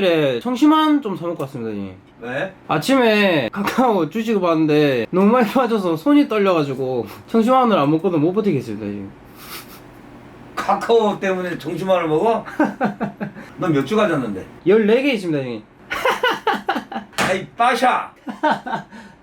회장님, 응? 저 오늘 출근하는 길에 청심환 좀 사먹고 왔습니다, 형님. 왜? 아침에 카카오 주식을 봤는데 너무 많이 빠져서 손이 떨려가지고 청심환을 안 먹고는 못 버티겠습니다, 지금. 카카오 때문에 정신만을 먹어? 넌 몇 주 가졌는데? 14개 있습니다, 형님. 아이 빠샤!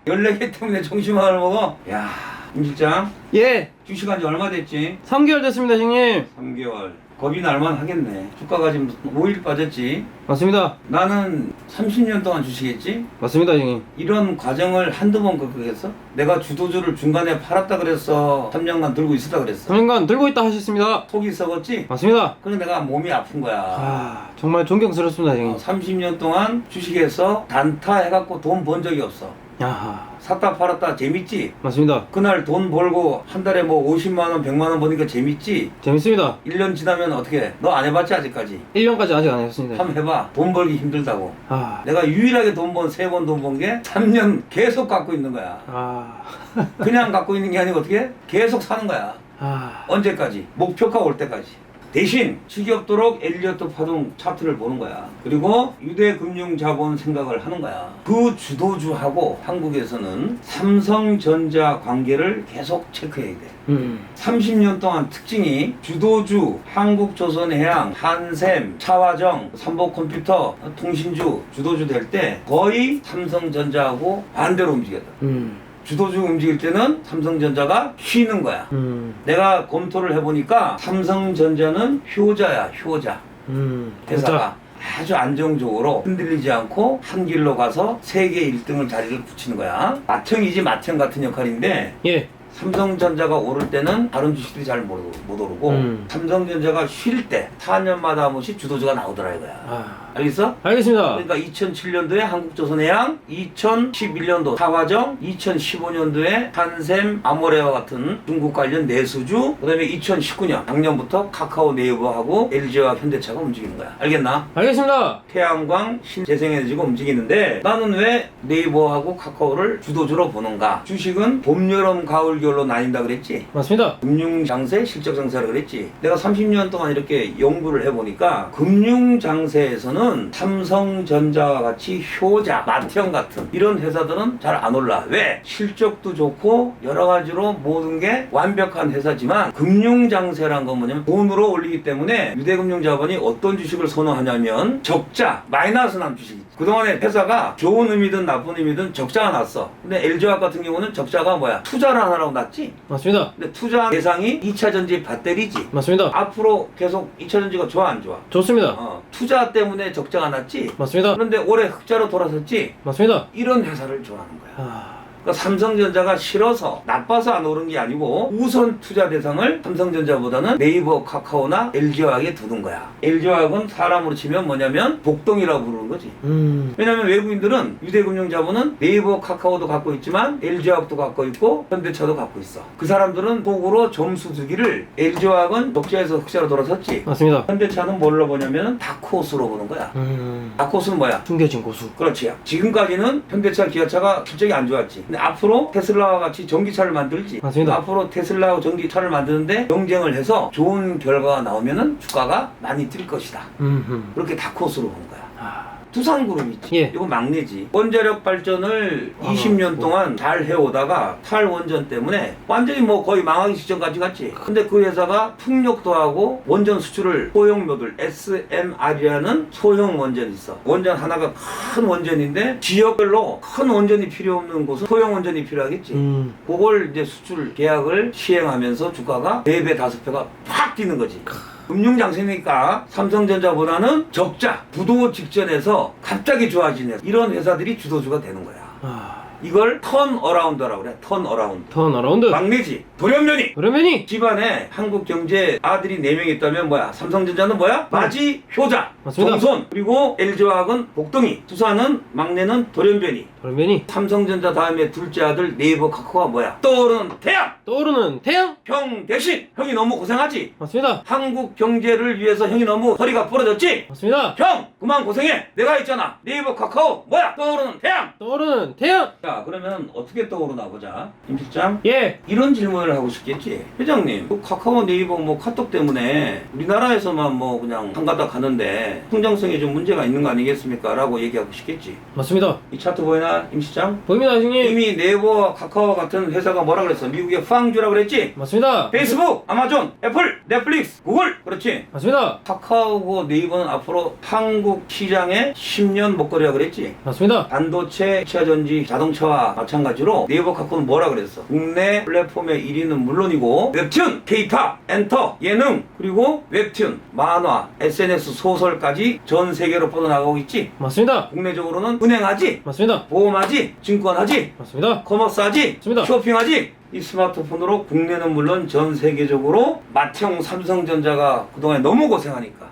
14개 때문에 정신만을 먹어? 야, 임 실장 예, 주식한 지 얼마 됐지? 3개월 됐습니다, 형님. 3개월 겁이 날만 하겠네 주가가 지금 5일 빠졌지? 맞습니다. 나는 30년 동안 주식했지? 맞습니다, 형님. 이런 과정을 한두 번 겪겠어? 내가 주도주를 중간에 팔았다 그랬어 3년간 들고 있었다 그랬어 3년간 들고 있다 하셨습니다. 속이 썩었지? 맞습니다. 그래서 내가 몸이 아픈 거야 아, 정말 존경스럽습니다, 형님. 어, 30년 동안 주식에서 단타 해갖고 돈 번 적이 없어. 야, 샀다 팔았다 재밌지? 맞습니다. 그날 돈 벌고 한 달에 뭐 50만원, 100만원 버니까 재밌지? 재밌습니다. 1년 지나면 어떻게 해? 너 안 해봤지 아직까지? 1년까지 아직 안 했습니다. 한번 해봐. 돈 벌기 힘들다고. 아, 내가 유일하게 돈 번, 세 번 돈 번 게 3년 계속 갖고 있는 거야. 아, 그냥 갖고 있는 게 아니고 어떻게 해? 계속 사는 거야. 아, 언제까지? 목표가 올 때까지. 대신 지겹도록 엘리어트 파동 차트를 보는 거야. 그리고 유대 금융 자본 생각을 하는 거야. 그 주도주하고 한국에서는 삼성전자 관계를 계속 체크해야 돼. 음, 30년 동안 특징이 주도주, 한국조선해양, 한샘, 차화정, 삼보컴퓨터, 통신주, 주도주 될 때 거의 삼성전자하고 반대로 움직였다. 음, 주도주 움직일 때는 삼성전자가 쉬는 거야. 음, 내가 검토를 해보니까 삼성전자는 효자야, 효자. 음. 회사가 아주 안정적으로 흔들리지 않고 한 길로 가서 세계 1등을 자리를 붙이는 거야. 맏형이지 맏형 같은 역할인데 예, 삼성전자가 오를 때는 다른 주식들이 잘 못 오르고 음. 삼성전자가 쉴 때 4년마다 한 번씩 주도주가 나오더라 이거야. 아, 알겠어? 알겠습니다. 그러니까 2007년도에 한국조선해양, 2011년도 타화정, 2015년도에 한샘, 아모레와 같은 중국 관련 내수주, 그 다음에 2019년 작년부터 카카오 네이버하고 LG와 현대차가 움직이는 거야. 알겠나? 알겠습니다. 태양광, 신재생에너지가 움직이는데 나는 왜 네이버하고 카카오를 주도주로 보는가? 주식은 봄, 여름, 가을, 겨울로 나뉜다 그랬지? 맞습니다. 금융장세, 실적장세라 그랬지. 내가 30년 동안 이렇게 연구를 해보니까 금융장세에서는 삼성전자와 같이 효자, 마티형 같은 이런 회사들은 잘 안 올라. 왜? 실적도 좋고 여러 가지로 모든 게 완벽한 회사지만 금융장세란 건 뭐냐면 돈으로 올리기 때문에 유대금융자본이 어떤 주식을 선호하냐면 적자, 마이너스 난 주식. 그동안에 회사가 좋은 의미든 나쁜 의미든 적자가 났어. 근데 LG화학 같은 경우는 적자가 뭐야? 투자를 하느라고 났지? 맞습니다. 근데 투자 대상이 2차전지 배터리지. 맞습니다. 앞으로 계속 2차전지가 좋아 안 좋아? 좋습니다. 어, 투자 때문에 적자가 났지. 맞습니다. 그런데 올해 흑자로 돌아섰지. 맞습니다. 이런 회사를 좋아하는 거야. 아, 그러니까 삼성전자가 싫어서 나빠서 안 오른 게 아니고 우선 투자 대상을 삼성전자보다는 네이버, 카카오나 LG화학에 두는 거야. LG화학은 사람으로 치면 뭐냐면 복동이라고 부르는 거지. 음, 왜냐면 외국인들은 유대금융 자본은 네이버, 카카오도 갖고 있지만 LG화학도 갖고 있고 현대차도 갖고 있어. 그 사람들은 복으로 점수 주기를 LG화학은 적자에서 흑자로 돌아섰지. 맞습니다. 현대차는 뭘로 보냐면 다크호스로 보는 거야. 음, 다크호스는 뭐야? 숨겨진 고수. 그렇지. 지금까지는 현대차, 기아차가 실적이 안 좋았지. 근데 앞으로 테슬라와 같이 전기차를 만들지. 맞습니다. 앞으로 테슬라와 전기차를 만드는데 경쟁을 해서 좋은 결과가 나오면은 주가가 많이 뛸 것이다. 음, 음. 그렇게 다크호스로 보는 거야. 아, 두산그룹 있지. 예. 이거 막내지. 원자력 발전을 아, 20년 뭐. 동안 잘 해오다가 탈원전 때문에 완전히 뭐 거의 망하기 직전까지 갔지. 근데 그 회사가 풍력도 하고 원전 수출을 소형 모듈 SMR이라는 소형 원전이 있어. 원전 하나가 큰 원전인데 지역별로 큰 원전이 필요 없는 곳은 소형 원전이 필요하겠지. 음, 그걸 이제 수출 계약을 시행하면서 주가가 4배, 5배가 팍 뛰는 거지. 금융장세니까 삼성전자보다는 적자, 부도 직전에서 갑자기 좋아지는 이런 회사들이 주도주가 되는 거야. 아, 이걸 턴 어라운드라고 그래. 턴 어라운드. 턴 어라운드. 막내지. 돌연변이. 그러면이 집안에 한국 경제 아들이 4명 있다면 뭐야? 삼성전자는 뭐야? 마지 효자. 맞습니다. 정손. 그리고 LG화학은 복덩이. 두산은 막내는 돌연변이. 그러면이 삼성전자 다음에 둘째 아들 네이버 카카오가 뭐야? 떠오르는 태양! 떠오르는 태양. 형 대신! 형이 너무 고생하지? 맞습니다. 한국 경제를 위해서 형이 너무 허리가 부러졌지? 맞습니다. 형! 그만 고생해! 내가 있잖아! 네이버 카카오! 뭐야? 떠오르는 태양! 떠오르는 태양. 자 그러면 어떻게 떠오르나 보자 임 실장 예. 이런 질문을 하고 싶겠지 회장님 그 카카오 네이버 뭐 카톡 때문에 우리나라에서만 뭐 그냥 한가닥 가는데 통장성에 좀 문제가 있는 거 아니겠습니까 라고 얘기하고 싶겠지 맞습니다. 이 차트 보이나 임 실장 보입니다, 회장님. 이미 네이버와 카카오 같은 회사가 뭐라 그랬어 미국의 빵주라 그랬지 맞습니다. 페이스북 아마존 애플 넷플릭스 구글 그렇지 맞습니다. 카카오고 네이버는 앞으로 한국 시장에 10년 먹거리라 그랬지 맞습니다. 반도체, 차전지, 자동차 와 마찬가지로 네이버 카카오는 뭐라 그랬어? 국내 플랫폼의 1위는 물론이고 웹툰, K-팝, 엔터, 예능, 그리고 웹툰, 만화, SNS 소설까지 전 세계로 뻗어나가고 있지. 맞습니다. 국내적으로는 은행하지, 맞습니다. 보험하지, 증권하지, 맞습니다. 커머스하지, 맞습니다. 쇼핑하지. 이 스마트폰으로 국내는 물론 전 세계적으로 맏형 삼성전자가 그동안 너무 고생하니까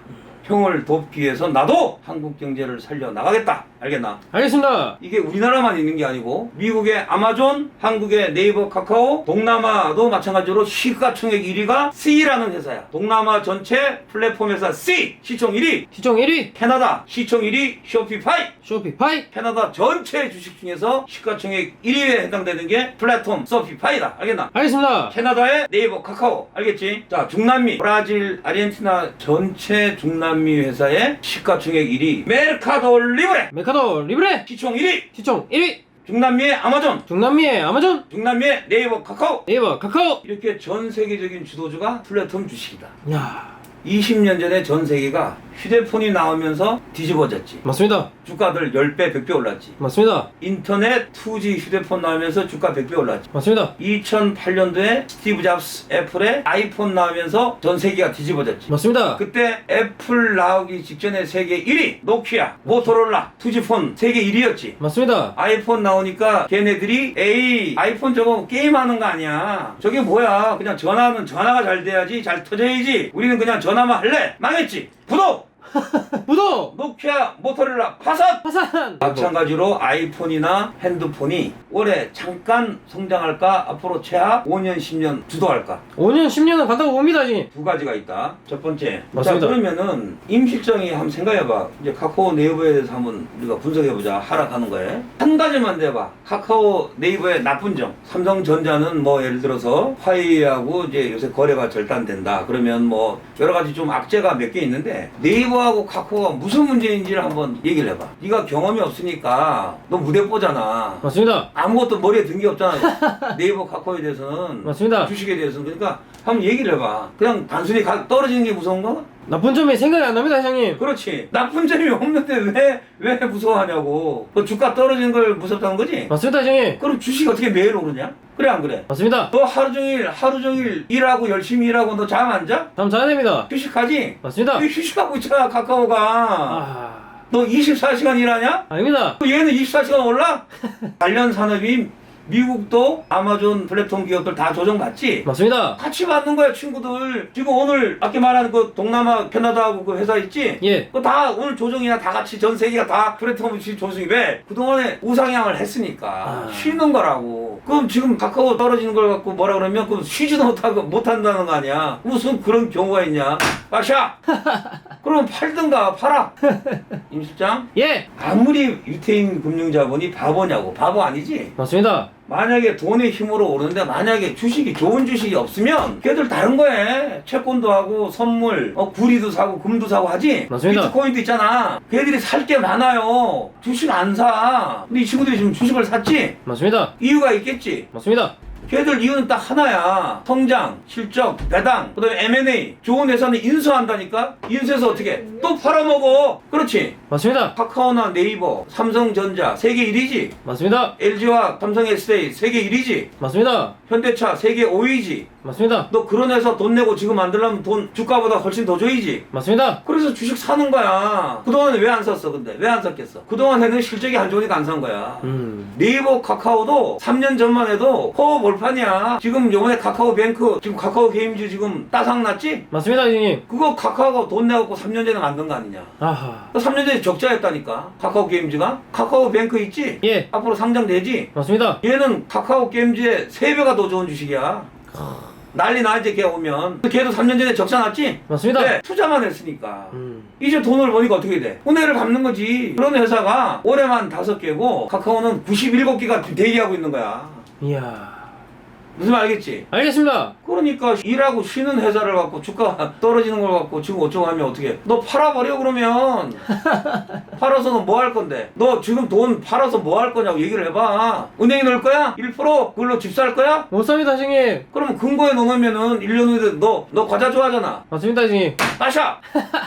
형을 돕기 위해서 나도 한국 경제를 살려 나가겠다. 알겠나? 알겠습니다. 이게 우리나라만 있는 게 아니고 미국의 아마존, 한국의 네이버, 카카오, 동남아도 마찬가지로 시가총액 1위가 C라는 회사야. 동남아 전체 플랫폼 회사 C 시총 1위. 시청 1위. 캐나다 시총 1위 쇼피파이. 쇼피파이. 캐나다 전체 주식 중에서 시가총액 1위에 해당되는 게 플랫폼 쇼피파이다. 알겠나? 알겠습니다. 캐나다의 네이버, 카카오. 알겠지? 자, 중남미, 브라질, 아르헨티나 전체 중남미 회사의 시가총액 1위 메르카도 리브레. 메카 도 리브레. 시총 1위. 시청 1위. 중남미의 아마존, 중남미의 아마존. 중남미의 네이버, 카카오. 네이버, 카카오. 이렇게 전 세계적인 주도주가 플랫폼 주식이다. 야 20년 전에 전 세계가 휴대폰이 나오면서 뒤집어졌지. 맞습니다. 주가들 10배, 100배 올랐지. 맞습니다. 인터넷 2G 휴대폰 나오면서 주가 100배 올랐지. 맞습니다. 2008년도에 스티브 잡스 애플의 아이폰 나오면서 전 세계가 뒤집어졌지. 맞습니다. 그때 애플 나오기 직전에 세계 1위, 노키아, 모토로라, 투지폰 세계 1위였지. 맞습니다. 아이폰 나오니까 걔네들이 에이 아이폰 저거 게임하는 거 아니야 저게 뭐야 그냥 전화는 전화가 잘 돼야지 잘 터져야지 우리는 그냥 전화만 할래 망했지 부도 무도. 노키아 모토로라 파산! 파산. 마찬가지로 아이폰이나 핸드폰이 올해 잠깐 성장할까? 앞으로 최하 5년 10년 주도할까? 5년 10년은 간다고 봅니다, 지두 가지가 있다. 첫 번째. 맞습니다. 자 그러면은 임 실장이 한번 생각해봐. 이제 카카오 네이버에 대해서 한번 우리가 분석해보자. 하락하는 거에. 한 가지만 대봐. 카카오 네이버의 나쁜 점. 삼성전자는 뭐 예를 들어서 화웨이하고 이제 요새 거래가 절단된다. 그러면 뭐 여러 가지 좀 악재가 몇 개 있는데 네이버 하고 카카오가 무슨 문제인지를 한번 얘기를 해봐 네가 경험이 없으니까 너 무대 뽀잖아 맞습니다. 아무것도 머리에 든 게 없잖아 네이버 카카오에 대해서는 맞습니다. 주식에 대해서는 그러니까 한번 얘기를 해봐 그냥 단순히 가- 떨어지는 게 무서운가? 나쁜 점이 생각이 안 납니다, 회장님. 그렇지 나쁜 점이 없는데 왜 왜 무서워하냐고 그 주가 떨어지는 걸 무섭다는 거지? 맞습니다, 회장님. 그럼 주식 어떻게 매일 오르냐? 그래 안 그래? 맞습니다. 너 하루 종일 하루 종일 일하고 열심히 일하고 너 잠 안 자? 다음 자야 됩니다. 휴식하지? 맞습니다. 왜 휴식하고 있잖아 카카오가 아, 너 24시간 일하냐? 아닙니다. 그 얘는 24시간 올라? 관련 산업이 미국도 아마존 플랫폼 기업들 다 조정받지? 맞습니다. 같이 받는 거야 친구들 지금 오늘 아까 말한 그 동남아 캐나다하고 그 회사 있지? 예. 그거 다 오늘 조정이나 다 같이 전 세계가 다 플랫폼 시 조정이 왜? 그동안에 우상향을 했으니까 아. 쉬는 거라고 그럼 지금 카카오 떨어지는 걸 갖고 뭐라 그러면 그럼 쉬지도 못하고 못한다는 거 아니야 무슨 그런 경우가 있냐 빠샤 그럼 팔든가 팔아 임 실장 예. 아무리 유태인 금융자본이 바보냐고 바보 아니지 맞습니다. 만약에 돈의 힘으로 오르는데 만약에 주식이 좋은 주식이 없으면 걔들 다른 거에. 채권도 하고 선물 어, 구리도 사고 금도 사고 하지? 맞습니다. 비트코인도 있잖아. 걔들이 살 게 많아요. 주식 안 사. 근데 이 친구들이 지금 주식을 샀지? 맞습니다. 이유가 있겠지? 맞습니다. 걔들 이유는 딱 하나야 성장 실적 배당 그 다음에 M&A 좋은 회사는 인수한다니까 인수해서 어떻게 또 팔아먹어 그렇지 맞습니다. 카카오나 네이버 삼성전자 세계 1위지 맞습니다. LG와 삼성 SDI 세계 1위지 맞습니다. 현대차 세계 5위지. 맞습니다. 너 그런 회사 돈 내고 지금 만들려면 돈 주가보다 훨씬 더 줘야지. 맞습니다. 그래서 주식 사는 거야. 그동안에 왜 안 샀어 근데? 왜 안 샀겠어? 그동안에는 실적이 안 좋으니까 안 산 거야. 음. 네이버 카카오도 3년 전만 해도 허 몰판이야. 지금 요번에 카카오 뱅크 지금 카카오 게임즈 지금 따상 났지? 맞습니다, 회장님. 그거 카카오가 돈 내갖고 3년 전에 만든 거 아니냐? 아하. 3년 전에 적자였다니까. 카카오 게임즈가 카카오 뱅크 있지? 예. 앞으로 상장되지? 맞습니다. 얘는 카카오 게임즈의 3배가 더 좋은 주식이야. 난리 나 이제 걔 오면 걔도 3년 전에 적자 났지? 맞습니다. 네, 투자만 했으니까 음. 이제 돈을 버니까 어떻게 돼? 손해를 갚는 거지 그런 회사가 올해만 다섯 개고 카카오는 97개가 대기하고 있는 거야 이야. 무슨 말 알겠지? 알겠습니다. 그러니까 일하고 쉬는 회사를 갖고 주가 떨어지는 걸 갖고 지금 어쩌고 하면 어떻게 너 팔아버려 그러면 팔아서 너뭐할 건데 너 지금 돈 팔아서 뭐 할 거냐고 얘기를 해봐 은행에 넣을 거야? 1% 그걸로 집 살 거야? 못 삽니다, 선생님. 그러면 근거에 넣으면은 1년 후에 너, 너 과자 좋아하잖아 맞습니다, 선생님. 마셔!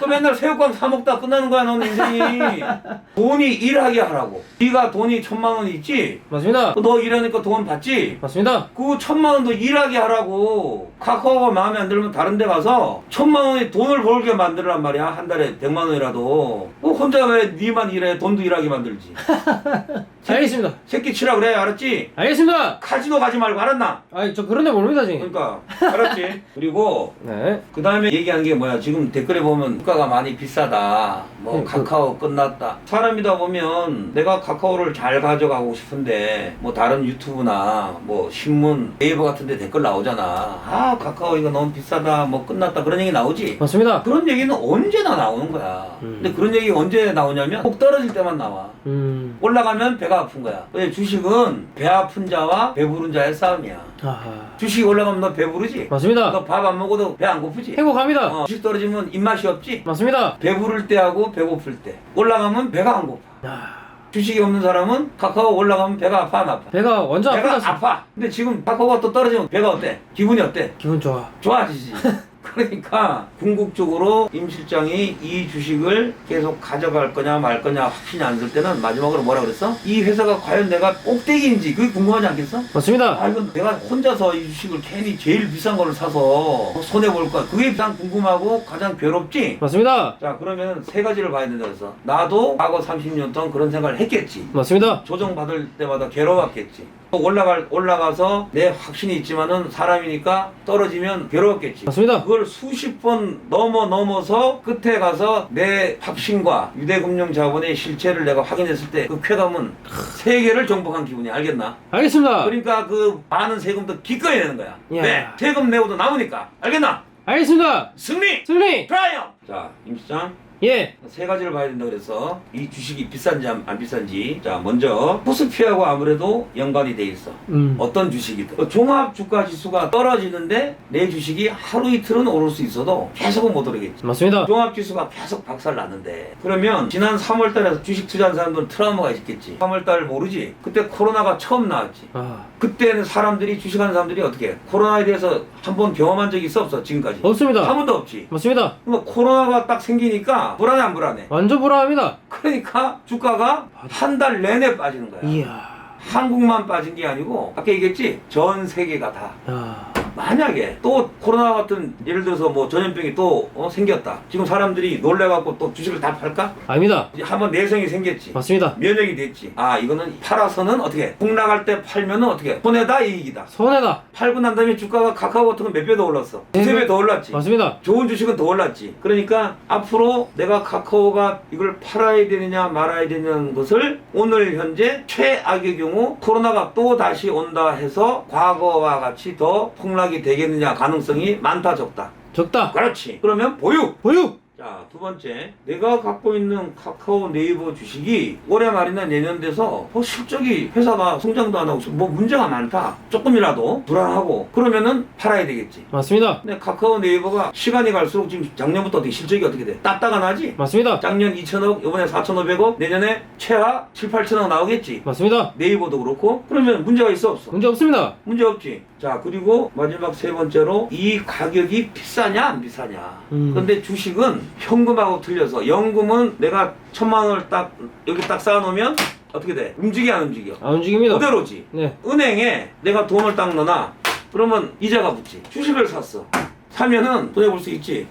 그 맨날 새우깡 사 먹다 끝나는 거야 너는 인생이 돈이 일하게 하라고 네가 돈이 천만 원 있지? 맞습니다. 너 일하니까 돈 받지? 맞습니다. 그 천만 원도 일하게 하라고 카카오가 마음에 안 들면 다른 데 가서 천만 원의 돈을 벌게 만들란 말이야. 한 달에 백만 원이라도. 뭐 혼자 왜 니만 일해? 돈도 일하게 만들지 알겠습니다. 새끼 치라 그래 알았지? 알겠습니다. 카지노 가지 말고 알았나? 아이, 저 그런 데 모릅니다, 선생님. 그러니까 알았지? 그리고 네. 그 다음에 얘기한 게 뭐야 지금 댓글에 보면 물가가 많이 비싸다 뭐 네, 그- 카카오 끝났다 사람이다 보면 내가 카카오를 잘 가져가고 싶은데 뭐 다른 유튜브나 뭐 신문 네이버 같은 데 댓글 나오잖아 아 카카오 이거 너무 비싸다 뭐 끝났다 그런 얘기 나오지 맞습니다. 그런 얘기는 언제나 나오는 거야 음. 근데 그런 얘기 언제 나오냐면 꼭 떨어질 때만 나와 음. 올라가면 배가 아픈 거야 근데 주식은 배 아픈 자와 배부른 자의 싸움이야 아하. 주식이 올라가면 너 배부르지 맞습니다. 너 밥 안 먹어도 배 안 고프지 행복합니다. 어, 주식 떨어지면 입맛이 없지? 맞습니다. 배부를 때하고 배고플 때. 올라가면 배가 안 고파. 아, 주식이 없는 사람은 카카오 올라가면 배가 아파 안 아파? 배가 완전 배가 아프다. 아파. 근데 지금 카카오가 또 떨어지면 배가 어때? 기분이 어때? 기분 좋아. 좋아지지. 그러니까 궁극적으로 임 실장이 이 주식을 계속 가져갈 거냐 말 거냐 확신이 안 들 때는 마지막으로 뭐라 그랬어? 이 회사가 과연 내가 꼭대기인지 그게 궁금하지 않겠어? 맞습니다. 아 이건 내가 혼자서 이 주식을 괜히 제일 비싼 거를 사서 손해 볼 거야. 그게 가장 궁금하고 가장 괴롭지. 맞습니다. 자 그러면 세 가지를 봐야 된다 그래서 나도 과거 30년 동안 그런 생각을 했겠지. 맞습니다. 조정 받을 때마다 괴로웠겠지. 또 올라갈 올라가서 내 확신이 있지만은 사람이니까 떨어지면 괴로웠겠지. 맞습니다. 그걸 수십 번 넘어 넘어서 끝에 가서 내 확신과 유대금융 자본의 실체를 내가 확인했을 때 그 쾌감은 세계를 정복한 기분이 알겠나? 알겠습니다. 그러니까 그 많은 세금도 기꺼이 내는 거야. 이야. 왜? 세금 내고도 남으니까. 알겠나? 알겠습니다. 승리! 승리. 트라이엄! 자, 임 시장. 예. 세 가지를 봐야 된다 그래서 이 주식이 비싼지 안, 안 비싼지 자 먼저 코스피하고 아무래도 연관이 돼 있어 음. 어떤 주식이든 어, 종합 주가 지수가 떨어지는데 내 주식이 하루 이틀은 오를 수 있어도 계속은 못 오르겠지 맞습니다. 종합 지수가 계속 박살 났는데 그러면 지난 3월 달에 주식 투자한 사람들은 트라우마가 있겠지 3월 달 모르지 그때 코로나가 처음 나왔지 아, 그때는 사람들이 주식하는 사람들이 어떻게 해? 코로나에 대해서 한 번 경험한 적이 있어 없어 지금까지 없습니다. 한 번도 없지 맞습니다. 뭐 코로나가 딱 생기니까 불안해 안 불안해 완전 불안합니다. 그러니까 주가가 한 달 내내 빠지는 거야 이야. 한국만 빠진 게 아니고 아까 얘기했지 전 세계가 다 야. 만약에 또 코로나 같은 예를 들어서 뭐 전염병이 또 어, 생겼다 지금 사람들이 놀래갖고 또 주식을 다 팔까? 아닙니다. 이제 한번 내성이 생겼지 맞습니다. 면역이 됐지 아 이거는 팔아서는 어떻게 폭락할 때 팔면은 어떻게 손해다 이익이다 손해다. 팔고 난 다음에 주가가 카카오 같은 건몇배 더 올랐어 네 두세 배. 배더 올랐지 맞습니다. 좋은 주식은 더 올랐지. 그러니까 앞으로 내가 카카오가 이걸 팔아야 되느냐 말아야 되냐는 것을 오늘 현재 최악의 경우 코로나가 또 다시 온다 해서 과거와 같이 더 폭락 이 되겠느냐 가능성이 많다 적다. 적다. 그렇지. 그러면 보유. 보유. 자, 두 번째. 내가 갖고 있는 카카오 네이버 주식이 올해 말이나 내년 돼서 어, 실적이 회사가 성장도 안 하고 뭐 문제가 많다. 조금이라도 불안하고 그러면은 팔아야 되겠지. 맞습니다. 근데 카카오 네이버가 시간이 갈수록 지금 작년부터 어떻게 실적이 어떻게 돼? 따따가 나지? 맞습니다. 작년 2천억, 이번에 4,500억, 내년에 최하 7, 8천억 나오겠지? 맞습니다. 네이버도 그렇고 그러면 문제가 있어 없어? 문제 없습니다. 문제 없지. 자 그리고 마지막 세 번째로 이 가격이 비싸냐 안 비싸냐. 음. 근데 주식은 현금하고 틀려서 연금은 내가 천만 원을 딱 여기 딱 쌓아놓으면 어떻게 돼? 움직여 안 움직여? 안 움직입니다. 그대로지. 네. 은행에 내가 돈을 딱 넣어놔. 그러면 이자가 붙지. 주식을 샀어. 사면은 손해 볼수 있지.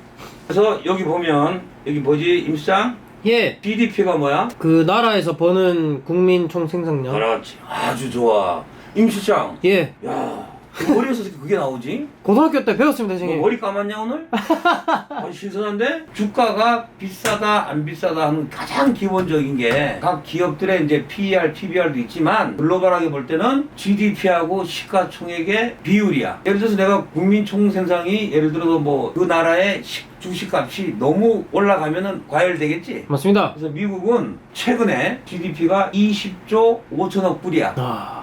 그래서 여기 보면 여기 뭐지 임시장 예. GDP가 뭐야? 그 나라에서 버는 국민 총 생산량. 그렇지. 아주 좋아. 임시장. 예. 야 머리에서 어떻게 그게 나오지? 고등학교 때 배웠습니다, 너 선생님. 머리 감았냐 오늘? 아, 신선한데? 주가가 비싸다 안 비싸다 하는 가장 기본적인 게 각 기업들의 이제 PER, PBR도 있지만 글로벌하게 볼 때는 GDP하고 시가총액의 비율이야. 예를 들어서 내가 국민 총생산이 예를 들어서 뭐 그 나라의 시- 주식값이 너무 올라가면은 과열되겠지. 맞습니다. 그래서 미국은 최근에 GDP가 20조 5천억 불이야. 아,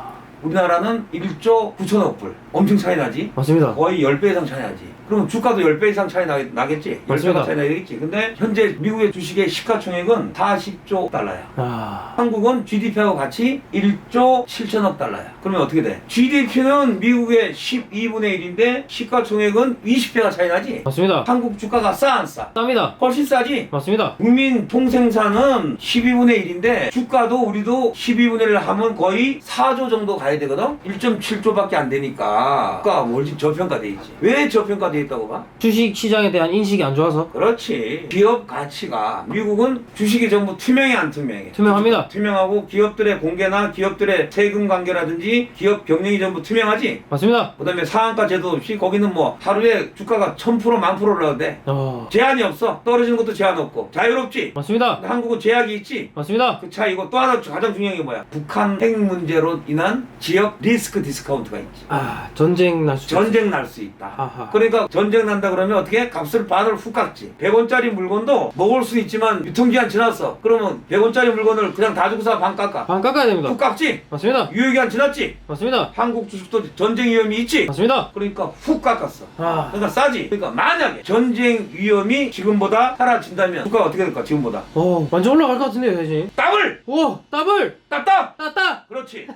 우리나라는 1조 9천억 불. 엄청 차이 나지? 맞습니다. 거의 10배 이상 차이 나지. 그럼 주가도 10배 이상 차이 나, 나겠지? 10배가 맞습니다. 차이 나겠지? 근데 현재 미국의 주식의 시가총액은 40조 달러야. 아, 한국은 GDP하고 같이 1조 7천억 달러야. 그러면 어떻게 돼? GDP는 미국의 12분의 1인데 시가총액은 20배가 차이 나지? 맞습니다. 한국 주가가 싸 안 싸? 쌉니다. 훨씬 싸지? 맞습니다. 국민 총생산은 12분의 1인데 주가도 우리도 12분의 1을 하면 거의 4조 정도 가야 되거든? 1.7조밖에 안 되니까 주가가 월집 저평가돼 있지 왜 저평가 돼 있다고 봐? 주식 시장에 대한 인식이 안 좋아서 그렇지 기업 가치가 미국은 주식이 전부 투명해 안 투명해? 투명합니다. 투명하고 기업들의 공개나 기업들의 세금 관계라든지 기업 경영이 전부 투명하지 맞습니다. 그 다음에 상한가 제도 없이 거기는 뭐 하루에 주가가 1000% 만 프로 올라도 돼 어, 제한이 없어 떨어지는 것도 제한 없고 자유롭지 맞습니다. 근데 한국은 제약이 있지. 맞습니다. 그 차이고 또 하나 가장 중요한 게 뭐야? 북한 핵 문제로 인한 지역 리스크 디스카운트가 있지. 아, 전쟁 날 수. 전쟁 날 수 있다. 아하. 그러니까 전쟁 난다 그러면 어떻게 값을 반을 훅 깎지. 100원짜리 물건도 먹을 수 있지만 유통기한 지났어. 그러면 100원짜리 물건을 그냥 다 주고서 반 깎아. 반 깎아야 됩니다. 훅 깎지. 맞습니다. 유효기한 지났지. 맞습니다. 한국 주식도 전쟁 위험이 있지. 맞습니다. 그러니까 훅 깎았어. 아, 그러니까 싸지. 그러니까 만약에 전쟁 위험이 지금보다 사라진다면 주가가 어떻게 될까? 지금보다 어, 완전 올라갈 것 같은데요, 선생님. 더블 오, 더블! 따따 따따! 그렇지.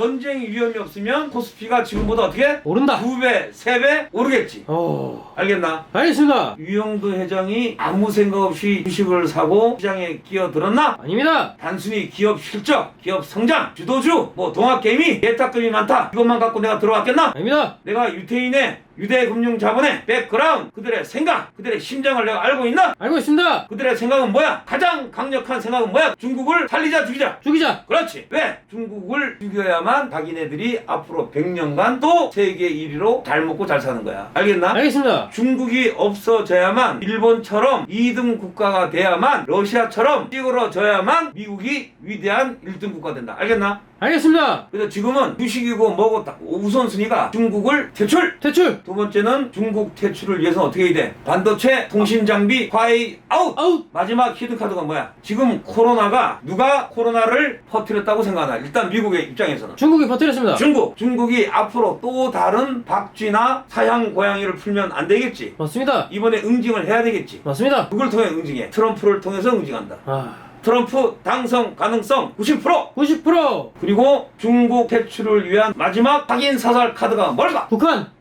전쟁 위험이 없으면 코스피가 지금보다 어떻게? 오른다. 두 배, 세 배 오르겠지. 어, 알겠나? 알겠습니다. 유영도 회장이 아무 생각 없이 주식을 사고 시장에 끼어들었나? 아닙니다. 단순히 기업 실적, 기업 성장, 주도주, 뭐 동학개미, 예탁금이 많다. 이것만 갖고 내가 들어왔겠나? 아닙니다. 내가 유태인의 유대금융자본의 백그라운드, 그들의 생각, 그들의 심정을 내가 알고 있나? 알고 있습니다. 그들의 생각은 뭐야? 가장 강력한 생각은 뭐야? 중국을 살리자 죽이자. 죽이자. 그렇지. 왜? 중국을 죽여야만 자기네들이 앞으로 100년간 또 세계 1위로 잘 먹고 잘 사는 거야. 알겠나? 알겠습니다. 중국이 없어져야만 일본처럼 2등 국가가 돼야만 러시아처럼 찌그러져야만 미국이 위대한 1등 국가 된다. 알겠나? 알겠습니다. 그래서 지금은 주식이고 뭐고 딱 우선순위가 중국을 퇴출! 퇴출. 두 번째는 중국 퇴출을 위해서는 어떻게 해야 돼? 반도체, 통신장비, 화이 아웃! 아웃. 마지막 히든카드가 뭐야? 지금 코로나가 누가 코로나를 퍼뜨렸다고 생각하나? 일단 미국의 입장에서는. 중국이 퍼뜨렸습니다. 중국! 중국이 앞으로 또 다른 박쥐나 사양 고양이를 풀면 안 되겠지. 맞습니다. 이번에 응징을 해야 되겠지. 맞습니다. 누굴 통해 응징해? 트럼프를 통해서 응징한다. 아, 트럼프 당선 가능성 90%! 90%. 그리고 중국 퇴출을 위한 마지막 확인 사살 카드가 뭘까? 북한.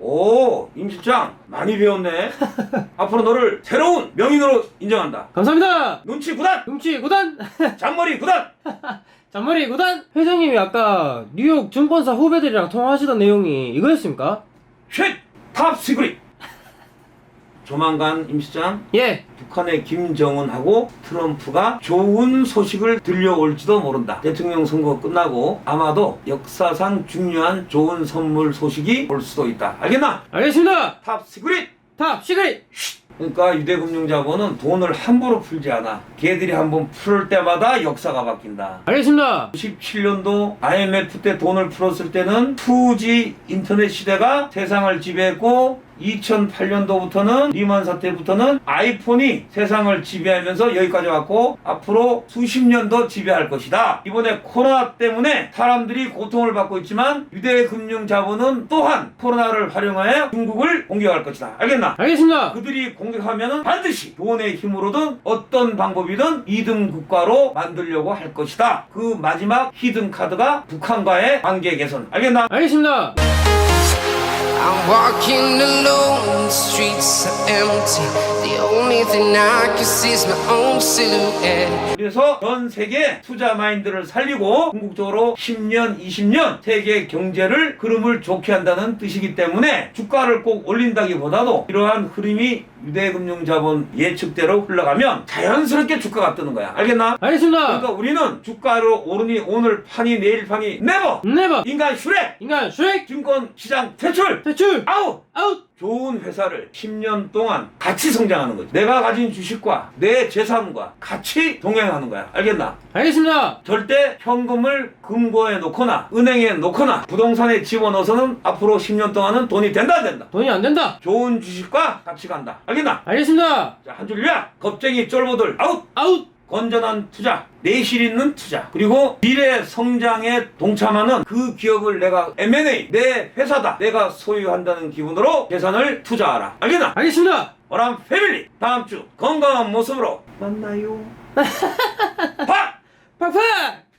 오, 임 실장 많이 배웠네. 앞으로 너를 새로운 명인으로 인정한다. 감사합니다. 눈치 구단, 눈치 구단. 잔머리 구단. 잔머리 구단. 회장님이 아까 뉴욕 증권사 후배들이랑 통화하시던 내용이 이거였습니까? 쉣! 탑 시그릿. 조만간 임 실장 예. 북한의 김정은하고 트럼프가 좋은 소식을 들려올지도 모른다. 대통령 선거 끝나고 아마도 역사상 중요한 좋은 선물 소식이 올 수도 있다. 알겠나? 알겠습니다. 탑 시그릿. 탑 시그릿. 그러니까 유대금융자본은 돈을 함부로 풀지 않아. 걔들이 한번 풀을 때마다 역사가 바뀐다. 알겠습니다. 97년도 IMF 때 돈을 풀었을 때는 2G 인터넷 시대가 세상을 지배했고 2008년도부터는 리만 사태부터는 아이폰이 세상을 지배하면서 여기까지 왔고 앞으로 수십 년 더 지배할 것이다. 이번에 코로나 때문에 사람들이 고통을 받고 있지만 유대 금융 자본은 또한 코로나를 활용하여 중국을 공격할 것이다. 알겠나? 알겠습니다. 그들이 공격하면은 반드시 돈의 힘으로든 어떤 방법이든 2등 국가로 만들려고 할 것이다. 그 마지막 히든 카드가 북한과의 관계 개선. 알겠나? 알겠습니다. I'm walking alone, the streets are empty. The only thing I can see is my own silhouette. 그래서 전 세계 투자 마인드를 살리고 궁극적으로 10년, 20년 세계 경제를 흐름을 좋게 한다는 뜻이기 때문에 주가를 꼭 올린다기보다도 이러한 흐름이 유대금융자본 예측대로 흘러가면 자연스럽게 주가가 뜨는 거야. 알겠나? 알겠습니다. 그러니까 우리는 주가로 오르니 오늘 판이 내일 판이 네버 네버 인간 슈렉 인간 슈렉 증권 시장 퇴출 대출 아웃 아웃 좋은 회사를 10년 동안 같이 성장하는 거지. 내가 가진 주식과 내 재산과 같이 동행하는 거야. 알겠나? 알겠습니다. 절대 현금을 금고에 놓거나 은행에 놓거나 부동산에 집어넣어서는 앞으로 10년 동안은 돈이 된다 안 된다. 돈이 안 된다. 좋은 주식과 같이 간다. 알겠나? 알겠습니다. 자, 한줄 요약. 겁쟁이 쫄보들 아웃! 아웃 건전한 투자, 내실 있는 투자, 그리고 미래 성장에 동참하는 그 기업을 내가 M&A, 내 회사다, 내가 소유한다는 기분으로 재산을 투자하라. 알겠나? 알겠습니다. 어람 패밀리 다음 주 건강한 모습으로 만나요. 박! 팍팍